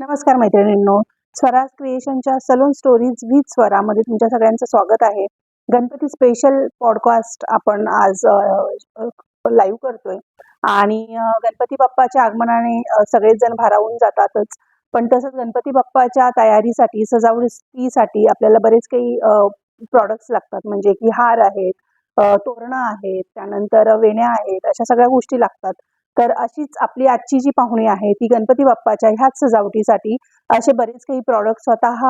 नमस्कार मैत्रिणींनो. स्वराज क्रिएशनच्या सलून स्टोरीज विथ स्वरामध्ये तुमच्या सगळ्यांचं स्वागत आहे. गणपती स्पेशल पॉडकास्ट आपण आज लाईव्ह करतोय. आणि गणपती बाप्पाच्या आगमनाने सगळेच जण भारावून जातातच. पण तसंच गणपती बाप्पाच्या तयारीसाठी सजावटीसाठी आपल्याला बरेच काही प्रॉडक्ट्स लागतात. म्हणजे की हार आहेत तोरणं आहेत त्यानंतर वेण्या आहेत अशा सगळ्या गोष्टी लागतात. तर अशीच आपली आजची जी पाहुणी आहे ती गणपती बाप्पाच्या ह्याच सजावटीसाठी असे बरेच काही प्रॉडक्ट स्वतः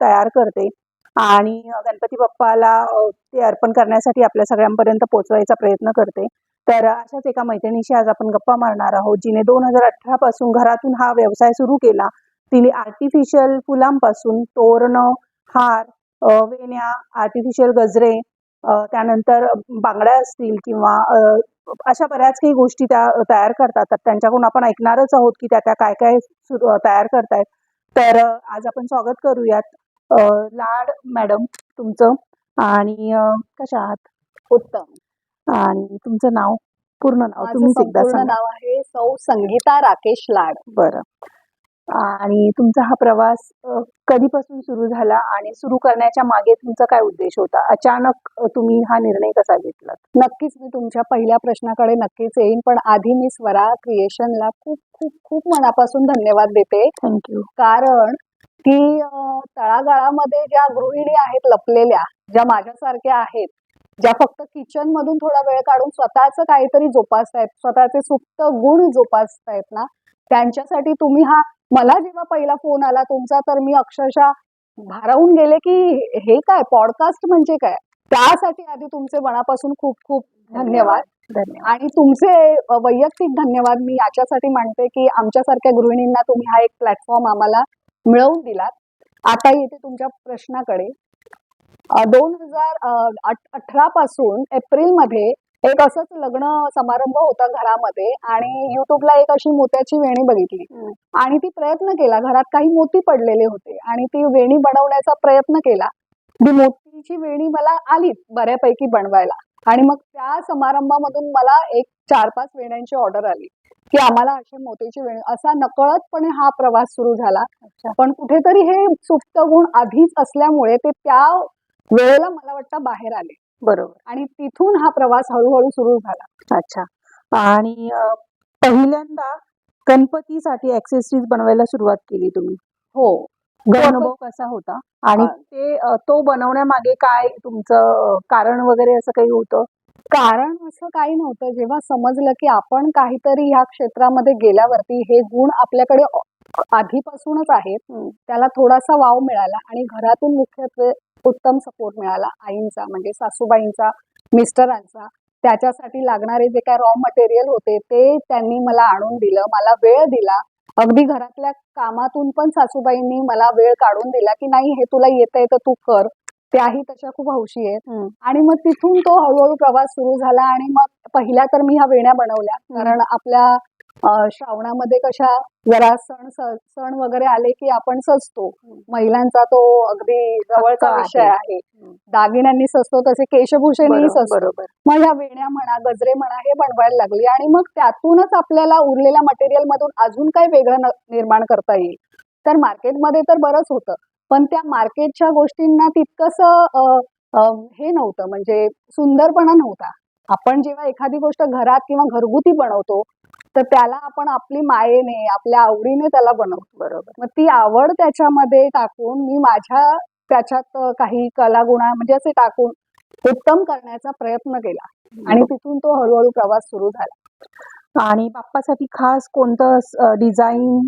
तयार करते. आणि गणपती बाप्पाला ते अर्पण करण्यासाठी आपल्या सगळ्यांपर्यंत पोहोचवायचा प्रयत्न करते. तर अशाच एका मैत्रिणीशी आज आपण गप्पा मारणार आहोत जिने दोन हजार अठरा पासून घरातून हा व्यवसाय सुरू केला. तिने आर्टिफिशियल फुलांपासून तोरणं हार वेण्या आर्टिफिशियल गजरे त्यानंतर बांगड्या असतील किंवा अशा बऱ्याच काही गोष्टी त्या तयार करतात. तर त्यांच्याकडून आपण ऐकणारच आहोत की त्या त्या काय काय तयार करतायत. तर आज आपण स्वागत करूयात. लाड मॅडम तुमचं आणि कशा आहात? उत्तम. आणि तुमचं नाव पूर्ण नाव माझं तुम्हीच एकदा नाव आहे सौ संगीता राकेश लाड. बरं. आणि तुमचा हा प्रवास कधीपासून सुरू झाला आणि सुरू करण्याच्या मागे तुमचा काय उद्देश होता? अचानक तुम्ही हा निर्णय कसा घेतलात? नक्कीच मी तुमच्या पहिल्या प्रश्नाकडे नक्कीच येईन पण आधी मी स्वरा क्रिएशनला खूप खूप खूप मनापासून धन्यवाद देते. थँक्यू कारण की तळागाळामध्ये ज्या गृहिणी आहेत लपलेल्या ज्या माझ्यासारख्या आहेत ज्या फक्त किचन मधून थोडा वेळ काढून स्वतःच काहीतरी जोपासतायत स्वतःचे सुप्त गुण जोपासतायत ना त्यांच्यासाठी तुम्ही हा मला जेव्हा पहिला फोन आला तुमचा तर मी अक्षरशः भारावून गेले की हे काय? पॉडकास्ट म्हणजे काय? त्यासाठी आधी तुमचे मनापासून खूप खूप धन्यवाद. धन्यवाद. आणि तुमचे वैयक्तिक धन्यवाद मी याच्यासाठी मानते की आमच्यासारख्या गृहिणींना तुम्ही हा एक प्लॅटफॉर्म आम्हाला मिळवून दिलात. आता येते तुमच्या प्रश्नाकडे. दोन हजार अठरा पासून एप्रिलमध्ये एक असंच लग्न समारंभ होता घरामध्ये आणि युट्यूबला एक अशी मोत्याची वेणी बघितली. आणि ती प्रयत्न केला घरात काही मोती पडलेले होते आणि ती वेणी बनवण्याचा प्रयत्न केला ती मोतीची वेणी मला आली बऱ्यापैकी बनवायला आणि मग त्या समारंभामधून मला एक चार पाच वेण्यांची ऑर्डर आली की आम्हाला अशी मोतीची वेणी असा नकळतपणे हा प्रवास सुरू झाला. पण कुठेतरी हे सुप्त गुण आधीच असल्यामुळे ते त्या वेळेला मला वाटतं बाहेर आले बरोबर. आणि तिथून हा प्रवास हळूहळू सुरू झाला. अच्छा. आणि पहिल्यांदा गणपतीसाठी ऍक्सेसरीज बनवायला सुरुवात केली तुम्ही? हो. अनुभव कसा होता? आणि ते तो बनवण्यामागे काय तुमचं कारण वगैरे असं काही होतं? कारण असं काही नव्हतं. जेव्हा समजलं की आपण काहीतरी ह्या क्षेत्रामध्ये गेल्यावरती हे गुण आपल्याकडे आधीपासूनच आहेत. त्याला थोडासा वाव मिळाला आणि घरातून मुख्यत्वे उत्तम सपोर्ट मिळाला. आईंचा म्हणजे सासूबाईंचा मिस्टरांचा. त्याच्यासाठी लागणारे जे काय रॉ मटेरियल होते ते त्यांनी मला आणून दिलं. मला वेळ दिला. अगदी घरातल्या कामातून पण सासूबाईंनी मला वेळ काढून दिला की नाही हे तुला येतंय तर तू कर. त्याही तशा खूप हौशी आहेत. आणि मग तिथून तो हळूहळू प्रवास सुरू झाला आणि मग पहिल्या तर मी ह्या वेण्या बनवल्या. कारण आपल्या श्रावणामध्ये कशा जरा सण सण वगैरे आले की आपण सजतो. महिलांचा तो अगदी जवळचा विषय आहे. दागिन्यांनी सजतो तसे बरोबर सजतो. मग ह्या वेण्या म्हणा गजरे म्हणा हे बनवायला लागली आणि मग त्यातूनच आपल्याला उरलेल्या मटेरियल मधून अजून काय वेगळं निर्माण करता येईल. तर मार्केटमध्ये तर बरंच होतं. पण त्या मार्केटच्या गोष्टींना तितकंसं हे नव्हतं. म्हणजे सुंदरपणा नव्हता. आपण जेव्हा एखादी गोष्ट घरात किंवा घरगुती बनवतो तर त्याला आपण आपली मायेने आपल्या आवडीने त्याला बनवतो बरोबर. मग ती आवड त्याच्यामध्ये टाकून मी माझ्या त्याच्यात काही कलागुणा म्हणजे असे टाकून उत्तम करण्याचा प्रयत्न केला. आणि तिथून तो हळूहळू प्रवास सुरू झाला. आणि बाप्पासाठी खास कोणतं डिझाईन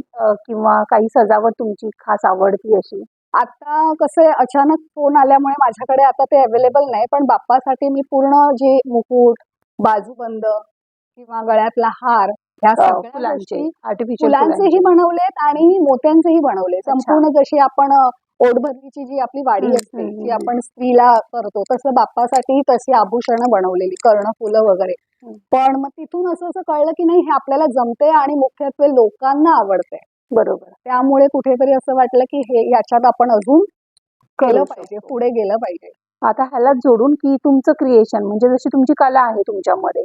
किंवा काही सजावट तुमची खास आवडती अशी? आता कसं अचानक फोन आल्यामुळे माझ्याकडे आता ते अवेलेबल नाही पण बाप्पासाठी मी पूर्ण जे मुकुट बाजूबंद किंवा गळ्यातला हार ह्या फुलांचे फुलांचेही बनवलेत आणि मोत्यांचेही बनवले संपूर्ण जशी आपण ओढभरणीची जी आपली वाडी असते जी आपण स्त्रीला करतो तसं बाप्पासाठी तशी आभूषणं बनवलेली कर्ण फुलं वगैरे. पण मग तिथून असं असं कळलं की नाही हे आपल्याला जमते आणि मुख्यत्वे लोकांना आवडते बरोबर. त्यामुळे कुठेतरी असं वाटलं की हे याच्यात आपण अजून केलं पाहिजे. पुढे गेलं पाहिजे. आता ह्याला जोडून की तुमचं क्रिएशन म्हणजे जशी तुमची कला आहे तुमच्यामध्ये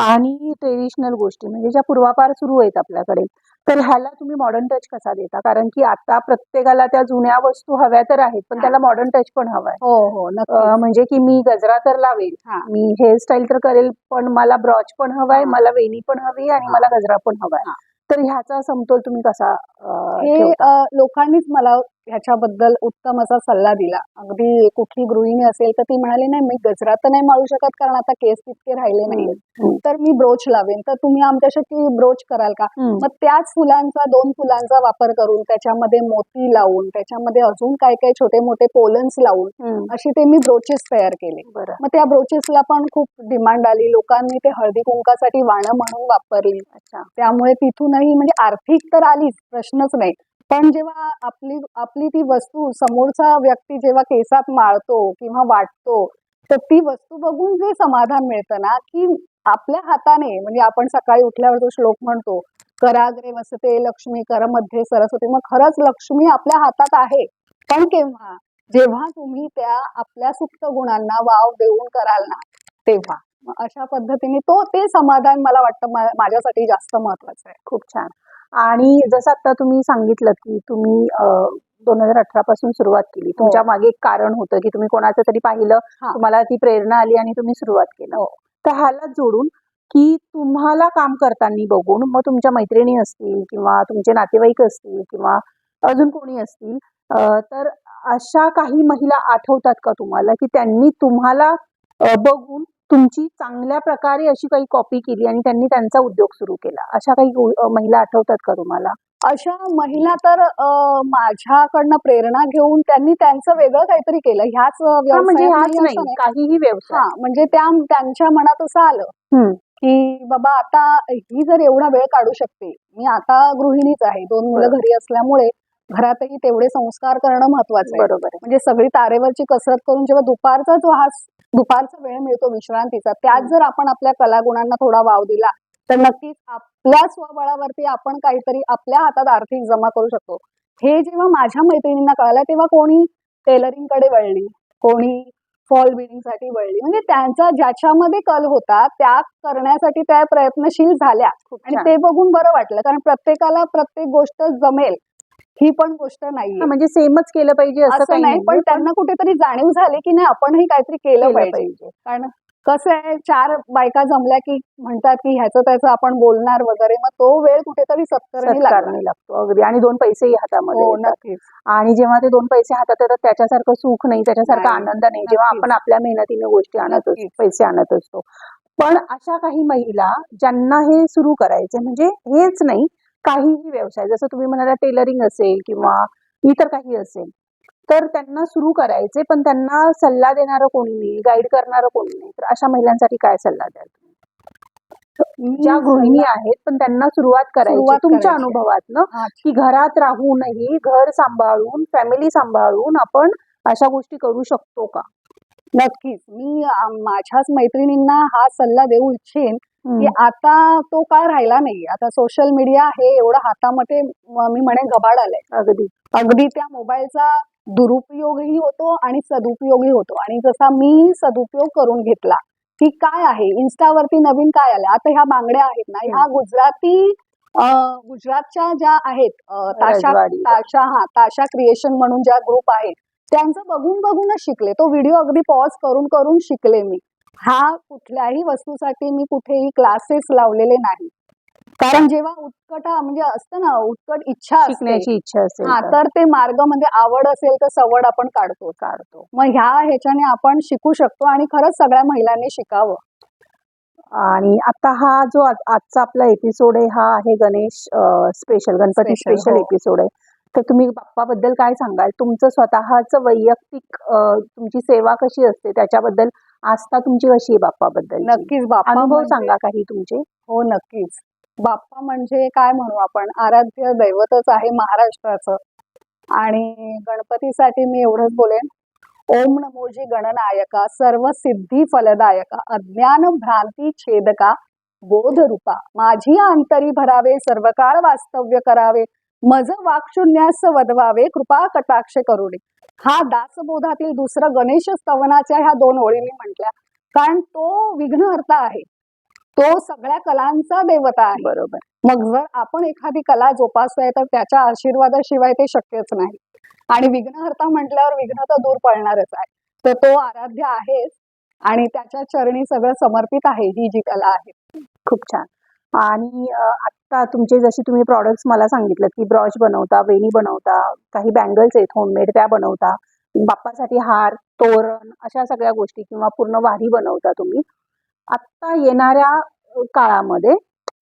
आणि ट्रेडिशनल गोष्टी म्हणजे ज्या पूर्वापार सुरू आहेत आपल्याकडे तर ह्याला तुम्ही मॉडर्न टच कसा देता कारण की आता प्रत्येकाला त्या जुन्या वस्तू हव्या तर आहेत पण त्याला मॉडर्न टच पण हवाय हो हो म्हणजे की मी गजरा तर लावेल. मी हेअरस्टाईल तर करेल पण मला ब्रॉच पण हवाय. मला वेणी पण हवी आणि. मला गजरा पण हवाय. तर ह्याचा समतोल तुम्ही कसा हे लोकांनीच मला ह्याच्याबद्दल उत्तम असा सल्ला दिला. अगदी कुठली गृहिणी असेल तर ती म्हणाली नाही मी गजरा तर नाही माळू शकत कारण आता केस तितके राहिले नाही. तर मी ब्रोच लावेन. तर तुम्ही आमच्यासाठी ब्रोच कराल का. मग त्याच फुलांचा दोन फुलांचा वापर करून त्याच्यामध्ये मोती लावून त्याच्यामध्ये अजून काय काय छोटे मोठे पोलन्स लावून. अशी ते मी ब्रोचेस तयार केले. मग त्या ब्रोचेसला पण खूप डिमांड आली. लोकांनी ते हळदी कुंकासाठी वाणं म्हणून वापरली. त्यामुळे तिथूनही म्हणजे आर्थिक तर आलीच प्रश्नच नाही. पण जेव्हा आपली आपली ती वस्तू समोरचा व्यक्ती जेव्हा केसात माळतो किंवा वाटतो तर ती वस्तू बघून जे समाधान मिळतं ना की आपल्या हाताने म्हणजे आपण सकाळी उठल्यावर जो श्लोक म्हणतो कराग्रे वसते लक्ष्मी कर मध्ये सरस्वती मग खरंच लक्ष्मी आपल्या हातात आहे. पण केव्हा? जेव्हा तुम्ही त्या आपल्या सुप्त गुणांना वाव देऊन कराल ना तेव्हा. अशा पद्धतीने तो ते समाधान मला वाटतं माझ्यासाठी जास्त महत्वाचं आहे. खूप छान. आणि जसं आता तुम्ही सांगितलं की तुम्ही दोन हजार अठरा पासून सुरुवात केली. तुमच्या मागे एक कारण होतं की तुम्ही कोणाचं तरी पाहिलं हा. तुम्हाला ती प्रेरणा आली आणि तुम्ही सुरुवात केलं. हो. तर ह्याला जोडून की तुम्हाला काम करताना बघून मग तुमच्या मैत्रिणी असतील किंवा तुमचे नातेवाईक असतील किंवा अजून कोणी असतील तर अशा काही महिला आठवतात का तुम्हाला की त्यांनी तुम्हाला बघून तुमची चांगल्या प्रकारे अशी काही कॉपी केली आणि त्यांनी त्यांचा उद्योग सुरू केला. अशा काही महिला आठवतात का तुम्हाला? अशा महिला तर माझ्याकडनं प्रेरणा घेऊन त्यांनी त्यांचं वेगळं काहीतरी केलं. ह्याच म्हणजे काहीही व्यवसाय. हा म्हणजे त्या त्यांच्या मनात असं आलं. की बाबा आता ही जर एवढा वेळ काढू शकते मी आता गृहिणीच आहे दोन मुलं. घरी असल्यामुळे घरातही तेवढे संस्कार करणं महत्वाचं आहे. बरोबर म्हणजे सगळी तारेवरची कसरत करून जेव्हा दुपारचा जो हा स- दुपारचा वेळ मिळतो विश्रांतीचा. त्यात जर आपण आपल्या कलागुणांना थोडा वाव दिला तर नक्कीच आपल्या स्वबळावरती आपण काहीतरी आपल्या हातात आर्थिक जमा करू शकतो. हे जेव्हा माझ्या मैत्रिणींना कळालं तेव्हा कोणी टेलरिंगकडे वळली कोणी फॉल बिडिंगसाठी वळली. म्हणजे त्यांचा ज्याच्यामध्ये कल होता त्या करण्यासाठी त्या प्रयत्नशील झाल्या. आणि. ते बघून बरं वाटलं कारण प्रत्येकाला प्रत्येक गोष्ट जमेल. ही पण गोष्ट नाहीये. हा, म्हणजे सेमच केलं पाहिजे असं नाही पण त्यांना कुठेतरी जाणीव झाली की नाही आपणही काहीतरी केलं पाहिजे. कारण कसं आहे चार बायका जमल्या की म्हणतात की ह्याचं त्याचं आपण बोलणार वगैरे मग तो वेळ कुठेतरी सत्कारणी लागतो. अगदी. आणि दोन पैसेही हातामध्ये हो आणि जेव्हा ते दोन पैसे हातात येतात त्याच्यासारखं सुख नाही त्याच्यासारखा नाही, आनंद नाही. जेव्हा. आपण आपल्या मेहनतीने गोष्टी आणत असतो. पैसे आणत असतो. पण अशा काही महिला ज्यांना हे सुरू करायचे म्हणजे हेच नाही काहीही व्यवसाय जसं तुम्ही म्हणाला टेलरिंग असेल किंवा इतर काही असेल तर त्यांना सुरू करायचे पण त्यांना सल्ला देणारं कोणी नाही गाईड करणारं कोणी नाही. तर अशा महिलांसाठी काय सल्ला द्याल ज्या गृहिणी आहेत पण त्यांना सुरुवात करायची तुमच्या करायची. अनुभवातनं हा, की घरात राहूनही घर सांभाळून फॅमिली सांभाळून आपण अशा गोष्टी करू शकतो का? नक्कीच. मी माझ्याच मैत्रिणींना हा सल्ला देऊ इच्छेन की. आता तो काळ राहिला नाही आता सोशल मीडिया हे एवढं हातामध्ये म- मी म्हणेन गबाड आलंय. अगदी. अगदी त्या मोबाईलचा दुरुपयोगही होतो आणि सदुपयोगही होतो. आणि जसा मी सदुपयोग करून घेतला की काय आहे? इन्स्टावरती नवीन काय आलं? आता ह्या बांगड्या आहेत ना ह्या गुजराती गुजरातच्या ज्या आहेत ताशा. ताशा हा ताशा क्रिएशन म्हणून ज्या ग्रुप आहेत त्यांचं बघून बघूनच शिकले. तो व्हिडिओ अगदी पॉज करून करून शिकले मी. हा कुठल्याही वस्तूसाठी मी कुठेही क्लासेस लावलेले नाही. कारण जेव्हा उत्कटा म्हणजे असतं ना उत्कट इच्छा असते. शिकण्याची इच्छा असेल हा तर. ते मार्ग म्हणजे आवड असेल तर सवड आपण काढतो. काढतो. मग ह्या ह्याच्याने आपण शिकू शकतो आणि खरंच सगळ्या महिलांनी शिकावं. आणि आता हा जो आज- आजचा आपला एपिसोड आहे हा आहे गणेश स्पेशल गणपती स्पेशल हो. एपिसोड आहे. तर तुम्ही बाप्पाबद्दल काय सांगाल? तुमचं स्वतःचं वैयक्तिक तुमची सेवा कशी असते? त्याच्याबद्दल आस्था तुमची कशी आहे बाप्पाबद्दल नक्कीच. बाप्पा अनुभव म्हणजे- सांगा काही तुमचे. हो नक्कीच. बाप्पा म्हणजे काय म्हणू आपण? आराध्य दैवतच आहे महाराष्ट्राचं. आणि गणपतीसाठी मी एवढंच बोलेन. ओम नमोजी गणनायका सर्व सिद्धी फलदायका अज्ञान भ्रांती छेदका बोध रूपा. माझी अंतरी भरावे सर्व काळ वास्तव्य करावे. मज वाक्शून्यास वदवावे कृपा कटाक्ष करुणे. हा दासबोधातील दुसरं गणेश स्तवनाच्या ह्या दोन ओळी मी म्हटल्या. कारण तो विघ्नहर्ता आहे. तो सगळ्या कलांचा देवता आहे. बरोबर. मग जर आपण एखादी कला जोपासतोय तर त्याच्या आशीर्वादाशिवाय ते शक्यच नाही. आणि विघ्नहर्ता म्हटल्यावर विघ्न तर दूर पडणारच आहे. तर तो आराध्य आहेच. आणि त्याच्या चरणी सगळं समर्पित आहे ही जी कला आहे. खूप छान. आणि अ, आत्ता तुमचे जसे तुम्ही प्रॉडक्ट्स मला सांगितलं की ब्रॉच बनवता वेणी बनवता काही बँगल्स आहेत होममेड त्या बनवता बाप्पासाठी हार तोरण अशा सगळ्या गोष्टी किंवा पूर्ण वारी बनवता तुम्ही. आत्ता येणाऱ्या काळामध्ये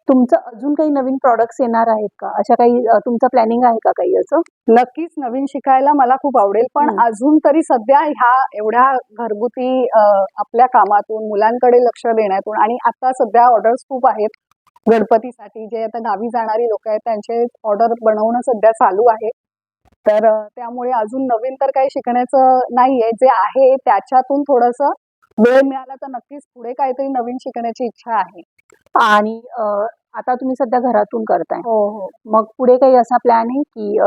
तुमचं अजून काही नवीन प्रॉडक्ट्स येणार आहेत का? अशा काही तुमचं प्लॅनिंग आहे का काही असं? नक्कीच नवीन शिकायला मला खूप आवडेल पण. अजून तरी सध्या ह्या एवढ्या घरगुती आपल्या कामातून मुलांकडे लक्ष देण्यातून आणि आता सध्या ऑर्डर्स खूप आहेत गणपतीसाठी जे आता गावी जाणारी लोक आहेत त्यांचे ऑर्डर बनवणं सध्या चालू आहे. तर त्यामुळे अजून नवीन तर काही शिकण्याचं नाहीये. जे आहे त्याच्यातून थोडस वेळ मिळाला तर नक्कीच पुढे काहीतरी नवीन शिकण्याची इच्छा आहे. आणि आता तुम्ही सध्या घरातून करताय. हो हो. मग पुढे काही असा प्लॅन आहे की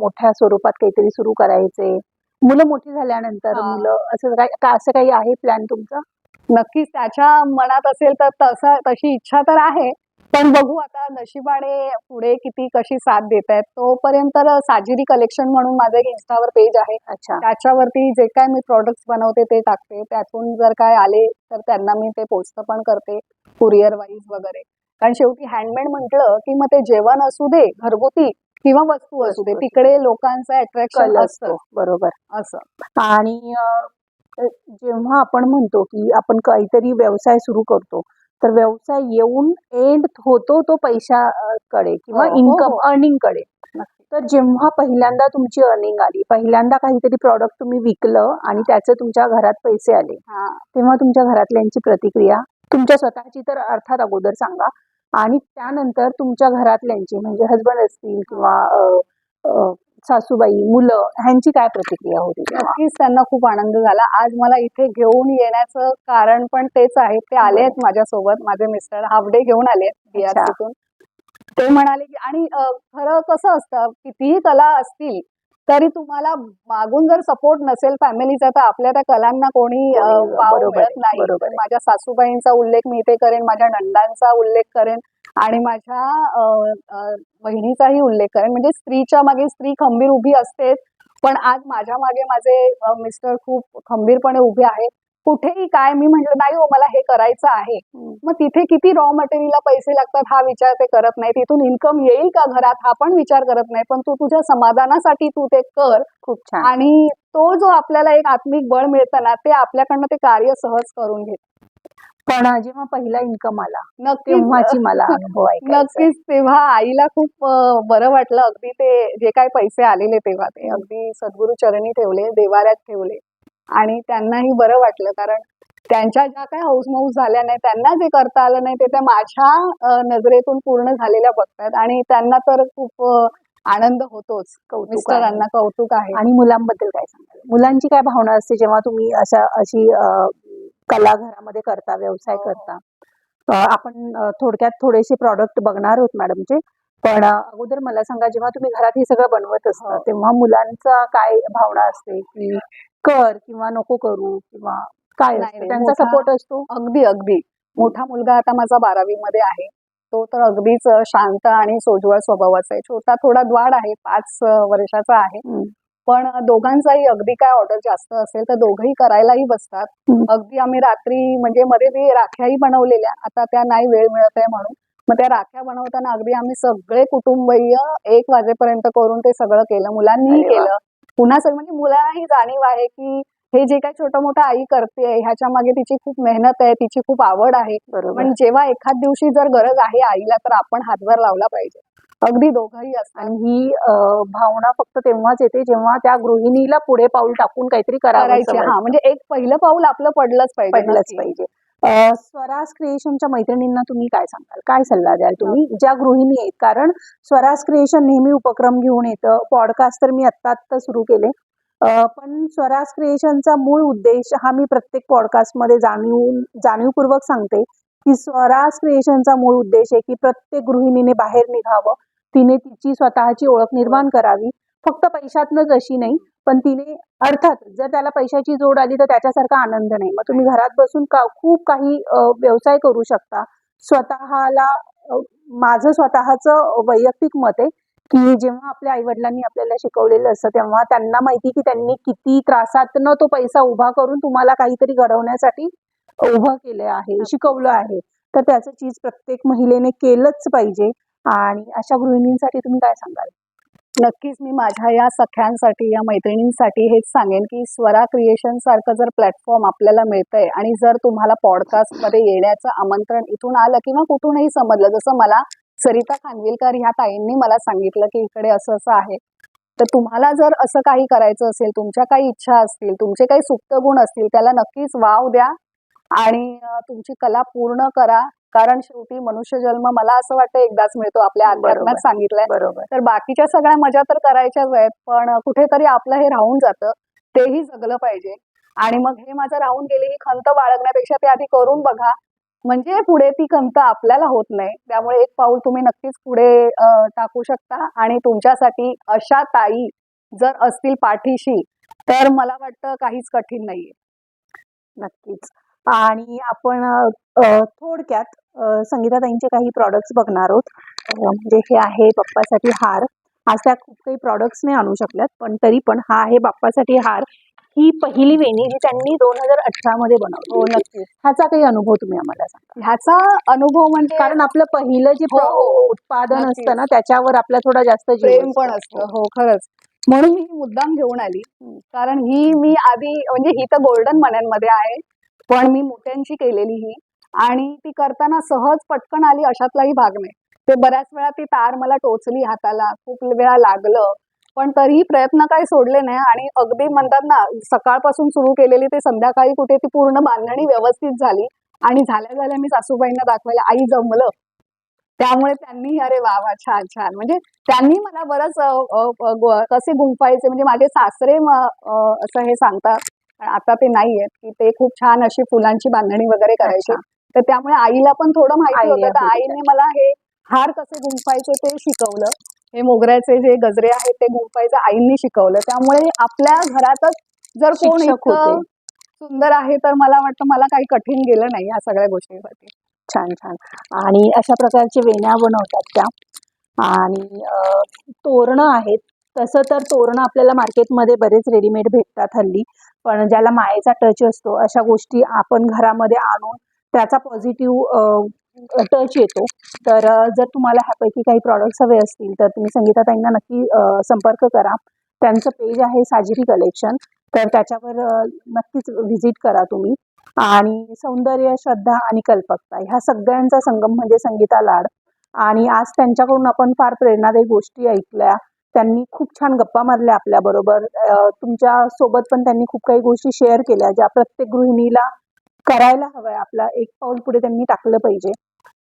मोठ्या स्वरूपात काहीतरी सुरू करायचे? मुलं मोठी झाल्यानंतर. मुलं असं काय का असं काही आहे प्लॅन तुमचा? नक्कीच त्याच्या मनात असेल तर तसं तशी इच्छा तर आहे. पण बघू आता नशिबाने पुढे किती कशी साथ देत आहेत तोपर्यंत साजिरी कलेक्शन म्हणून माझं एक इंस्टावर पेज आहे. अच्छा. त्याच्यावरती जे काय मी प्रॉडक्ट्स बनवते ते टाकते. त्यातून जर काय आले तर त्यांना मी ते पोस्ट पण करते कुरिअर वाईज वगैरे. कारण शेवटी हँडमेड म्हटलं की मग ते जेवण असू दे घरगुती किंवा वस्तू असू दे. तिकडे लोकांचं अट्रॅक्शन असतं. बरोबर. असं. आणि जेव्हा आपण म्हणतो की आपण काहीतरी व्यवसाय सुरू करतो तर व्यवसाय येऊन एंड होतो तो पैशाकडे किंवा इन्कम. अर्निंगकडे. तर जेव्हा पहिल्यांदा तुमची अर्निंग आली पहिल्यांदा काहीतरी प्रॉडक्ट तुम्ही विकलं आणि त्याचे तुमच्या घरात पैसे आले तेव्हा तुमच्या घरातल्यांची प्रतिक्रिया तुमच्या स्वतःची तर अर्थात अगोदर सांगा आणि त्यानंतर तुमच्या घरातल्यांची म्हणजे हजबंड असतील किंवा सासूबाई मुलं ह्यांची काय प्रतिक्रिया होती? नक्कीच त्यांना खूप आनंद झाला. आज मला इथे घेऊन येण्याचं कारण पण तेच आहे. ते आले आहेत माझ्यासोबत. माझे मिस्टर हाफ डे घेऊन आले. तिथून ते म्हणाले की आणि खरं कसं असतं? कितीही कला असतील तरी तुम्हाला मागून जर सपोर्ट नसेल फॅमिलीचा तर आपल्या त्या कलांना कोणी वाव बरोबर मिळत नाही. माझ्या सासूबाईंचा उल्लेख मी इथे करेन. माझ्या नंदांचा उल्लेख करेन. आणि माझ्या बहिणीचाही उल्लेख करेन म्हणजे स्त्रीच्या मागे स्त्री खंबीर उभी असतेच पण आज माझ्या मागे माझे मिस्टर खूप खंबीरपणे उभे आहेत. कुठेही काय मी म्हटलं नाही हो मला हे करायचं आहे. मग तिथे किती रॉ मटेरियलला पैसे लागतात हा विचार ते करत नाही. तिथून इन्कम येईल का घरात हा पण विचार करत नाही. पण तू तुझ्या समाधानासाठी तू ते कर. खूप छान. आणि तो जो आपल्याला एक आत्मिक बळ मिळतं ना ते आपल्याकडनं ते कार्य सहज करून घेत. पण जेव्हा पहिला इन्कम आला तेव्हाची मला अनुभव आहे. नक्कीच तेव्हा आईला खूप बरं वाटलं. अगदी ते जे काही पैसे आलेले तेव्हा ते अगदी सद्गुरु चरणी ठेवले देवाऱ्यात ठेवले. आणि त्यांनाही बरं वाटलं कारण त्यांच्या ज्या काही हौसमौस झाल्या नाही त्यांना जे करता आलं नाही ते त्या माझ्या नजरेतून पूर्ण झालेल्या बघतात. आणि त्यांना तर खूप आनंद होतोच. मिस्टरांना कौतुक आहे. आणि मुलांबद्दल काय सांगाल? मुलांची काय भावना असते जेव्हा तुम्ही अशा अशी अ, कला घरामध्ये करता व्यवसाय हो. करता. आपण थोडक्यात थोडेसे प्रॉडक्ट बघणार आहोत मॅडमचे पण अगोदर मला सांगा जेव्हा तुम्ही घरात हे सगळं बनवत असता हो. तेव्हा मुलांचा काय भावना असते? की कर किंवा नको करू किंवा काय त्यांचा सपोर्ट असतो? अगदी अगदी. मोठा मुलगा आता माझा बारावी मध्ये आहे. तो तर अगदीच शांत आणि सोज्वळ स्वभावाचा आहे. छोटा थोडा द्वाड आहे. पाच वर्षाचा आहे. पण दोघांचाही अगदी काय ऑर्डर जास्त असेल तर दोघंही करायलाही बसतात. अगदी आम्ही रात्री म्हणजे मध्ये मी राख्याही बनवलेल्या आता त्या नाही वेळ मिळत आहे म्हणून. मग त्या राख्या बनवताना अगदी आम्ही सगळे कुटुंबीय एक वाजेपर्यंत करून ते सगळं केलं वा. केलं. पुन्हा सगळं म्हणजे मुलांनाही जाणीव आहे की हे जे काही छोटं मोठं आई करते ह्याच्या मागे तिची खूप मेहनत आहे तिची खूप आवड आहे. पण जेव्हा एखाद दिवशी जर गरज आहे आईला तर आपण हातभार लावला पाहिजे. अगदी दोघंही असतात. आणि ही भावना फक्त तेव्हाच येते जेव्हा त्या गृहिणीला पुढे पाऊल टाकून काहीतरी करायचे. हा म्हणजे एक पहिलं पाऊल आपलं पडलंच पाहिजे पडलंच. पाहिजे. स्वराज क्रिएशनच्या मैत्रिणींना तुम्ही काय सांगाल? काय सल्ला द्याल तुम्ही? ज्या गृहिणी आहेत कारण स्वराज क्रिएशन नेहमी उपक्रम घेऊन येतं. पॉडकास्ट तर मी आत्ता आत्ता सुरू केले. पण स्वराज क्रिएशनचा मूळ उद्देश हा मी प्रत्येक पॉडकास्टमध्ये जाणीव जाणीवपूर्वक सांगते की स्वराज क्रिएशनचा मूळ उद्देश आहे की प्रत्येक गृहिणीने बाहेर निघावं. तिने तिची स्वतःची ओळख निर्माण करावी. फक्त पैशातनंच अशी नाही पण तिने अर्थात जर त्याला पैशाची जोड आली तर त्याच्यासारखा आनंद नाही. मग तुम्ही घरात बसून का खूप काही व्यवसाय करू शकता. स्वतःला माझं स्वतःचं वैयक्तिक मत आहे की जेव्हा आपल्या आईवडिलांनी आपल्याला शिकवलेलं असतं तेव्हा त्यांना माहिती की त्यांनी किती त्रासातनं तो पैसा उभा करून तुम्हाला काहीतरी घडवण्यासाठी उभं केलं आहे शिकवलं आहे. तर त्याचं चीज प्रत्येक महिलेने केलंच पाहिजे. आणि अशा गृहिणींसाठी तुम्ही काय सांगाल? नक्कीच मी माझ्या या सख्यांसाठी या मैत्रिणींसाठी हेच सांगेन की स्वरा क्रिएशन सारखं जर प्लॅटफॉर्म आपल्याला मिळतंय आणि जर तुम्हाला पॉडकास्टमध्ये येण्याचं आमंत्रण इथून आलं किंवा कुठूनही समजलं जसं मला सरिता खानविलकर ह्या ताईंनी मला सांगितलं की इकडे असं असं आहे तर तुम्हाला जर असं काही करायचं असेल तुमच्या काही इच्छा असतील तुमचे काही सुप्त गुण असतील त्याला नक्कीच वाव द्या आणि तुमची कला पूर्ण करा कारण शेवटी मनुष्य जन्म मला असं वाटतं एकदाच मिळतो आपल्या. अध्यात्मात सांगितलंय. बरोबर. तर बाकीच्या सगळ्या मजा तर करायच्याच आहेत पण कुठेतरी आपलं हे राहून जातं तेही जगलं पाहिजे. आणि मग हे माझं राहून गेली ही खंत बाळगण्यापेक्षा ते आधी करून बघा. म्हणजे पुढे ती खंत आपल्याला होत नाही. त्यामुळे एक पाऊल तुम्ही नक्कीच पुढे टाकू शकता. आणि तुमच्यासाठी अशा ताई जर असतील पाठीशी तर मला वाटतं काहीच कठीण नाहीये. नक्कीच. आणि आपण थोडक्यात संगीताताईंचे काही प्रॉडक्ट्स बघणार आहोत. म्हणजे हे आहे बाप्पासाठी हार. त्या खूप काही प्रॉडक्ट्स नाही आणू शकल्यात पण तरी पण हा आहे बाप्पासाठी हार. ही पहिली वेणी जी त्यांनी दोन हजार अठरा मध्ये बनवली हो होती. नक्कीच. ह्याचा काही अनुभव तुम्ही आम्हाला सांगा. ह्याचा अनुभव म्हणजे कारण आपलं पहिलं जे हो, उत्पादन. असतं ना त्याच्यावर आपला थोडा जास्त प्रेम असतो. पण असतं. हो खरंच. म्हणून मी मुद्दाम घेऊन आली. कारण ही मी आधी म्हणजे ही तर गोल्डन मण्यांमध्ये आहे. पण मी मोठ्यांची केलेली ही आणि ती करताना सहज पटकन आली अशातलाही भाग नाही. ते बऱ्याच वेळा ती तार मला टोचली हाताला खूप वेळा लागलं पण तरीही प्रयत्न काही सोडले नाही आणि अगदी म्हणतात ना सकाळपासून सुरू केलेली ते संध्याकाळी कुठे ती पूर्ण बांधणी व्यवस्थित झाली आणि झाल्या झाल्या मी सासूबाईंना दाखवायला आई जमलं. त्यामुळे त्यांनी अरे वा वा छान छान. म्हणजे त्यांनी मला बरंच कसे गुंफायचे म्हणजे माझे सासरे असं हे सांगतात. आता ते नाही आहेत की ते खूप छान अशी फुलांची बांधणी वगैरे करायची. तर त्यामुळे आईला पण थोडं माहिती होतं तर आईने मला हे हार कसे गुंफायचे ते शिकवलं. हे मोगऱ्याचे जे गजरे आहेत ते गुंफायचं आईंनी शिकवलं. त्यामुळे आपल्या घरातच जर कोण. सुंदर आहे तर मला वाटतं मला काही कठीण गेलं नाही या सगळ्या गोष्टींसाठी छान छान. आणि अशा प्रकारचे वेण्या बनवतात त्या. आणि तोरणं आहेत. तसं तर तोरणं आपल्याला मार्केटमध्ये बरेच रेडीमेड भेटतात हल्ली. पण ज्याला मायेचा टच असतो अशा गोष्टी आपण घरामध्ये आणून त्याचा पॉझिटिव्ह टच येतो. तर जर तुम्हाला ह्यापैकी काही प्रॉडक्ट्स हवे असतील तर तुम्ही संगीताताईंना नक्की संपर्क करा. त्यांचं पेज आहे साजिरी कलेक्शन तर त्याच्यावर नक्कीच व्हिजिट करा तुम्ही. आणि सौंदर्य श्रद्धा आणि कल्पकता ह्या सगळ्यांचा संगम म्हणजे संगीता लाड. आणि आज त्यांच्याकडून आपण फार प्रेरणादायी गोष्टी ऐकल्या. त्यांनी खूप छान गप्पा मारल्या आपल्याबरोबर. तुमच्यासोबत पण त्यांनी खूप काही गोष्टी शेअर केल्या ज्या प्रत्येक गृहिणीला करायला हवंय. आपला एक पाऊल पुढे त्यांनी टाकलं पाहिजे.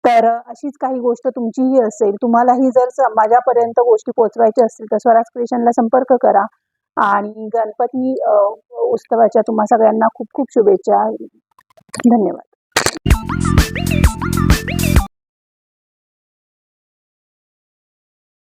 तर अशीच काही गोष्ट तुमचीही असेल तुम्हालाही जर माझ्यापर्यंत गोष्टी पोहोचवायच्या असतील तर स्वराज क्रिएशनला संपर्क करा. आणि गणपती उत्सवाच्या तुम्हा सगळ्यांना खूप खूप शुभेच्छा. धन्यवाद.